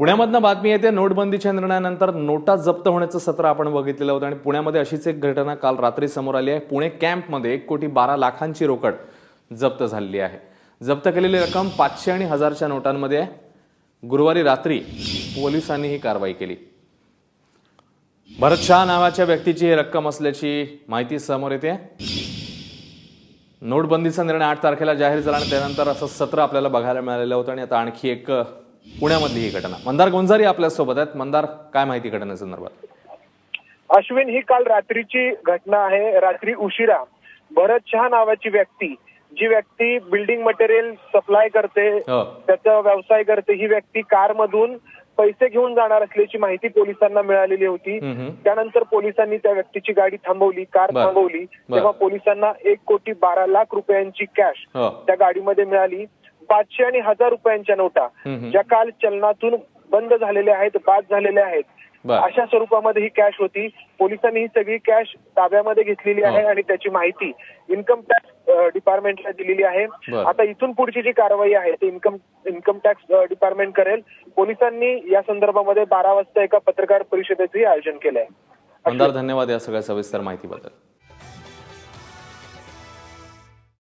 पुण्यामधनं बातमी येते नोटबंदीच्या निर्णयानंतर नोटा जप्त होण्याचं सत्र आपण बघितलेलं होतं आणि पुण्यामध्ये अशीच एक घटना काल रात्री समोर आली आहे. पुणे कॅम्पमध्ये एक कोटी बारा लाखांची रोकड जप्त झालेली आहे. जप्त केलेली रक्कम पाचशे आणि हजारच्या नोटांमध्ये आहे. गुरुवारी रात्री पोलिसांनी ही कारवाई केली. भरत शहा नावाच्या व्यक्तीची ही रक्कम असल्याची माहिती समोर येते. नोटबंदीचा निर्णय आठ तारखेला जाहीर झाला आणि त्यानंतर असं सत्र आपल्याला बघायला मिळालेलं होतं आणि आता आणखी एक पुण्यामधली ही घटना मंदार गोंजारी आपल्यासोबत आहेत मंदार काय माहिती घटनेसंदर्भात अश्विन ही काल रात्रीची घटना आहे रात्री उशिरा भरत शहा नावाची व्यक्ती जी व्यक्ती बिल्डिंग मटेरियल सप्लाय करते हो. त्याचा व्यवसाय करते ही व्यक्ती कारमधून पैसे घेऊन जाणार असल्याची माहिती पोलिसांना मिळालेली होती. त्यानंतर पोलिसांनी त्या व्यक्तीची गाडी थांबवली कार. थांबवली. तेव्हा पोलिसांना एक कोटी बारा लाख रुपयांची कॅश हो. त्या गाडीमध्ये मिळाली पाचशे आणि हजार रुपयांच्या नोटा. ज्या काल चलनातून बंद झालेल्या आहेत बाद झालेल्या आहेत. अशा स्वरूपामध्ये ही कॅश होती पोलिसांनी ही सगळी कॅश ताब्यामध्ये घेतलेली आहे. आणि त्याची माहिती इन्कम टॅक्स डिपार्टमेंटला दिलेली आहे. आता इथून पुढची जी कारवाई आहे ती इन्कम इन्कम टॅक्स डिपार्टमेंट करेल पोलिसांनी या संदर्भामध्ये बारा वाजता एका पत्रकार परिषदेचंही आयोजन केलंय मंदार धन्यवाद या सगळ्या सविस्तर माहितीबद्दल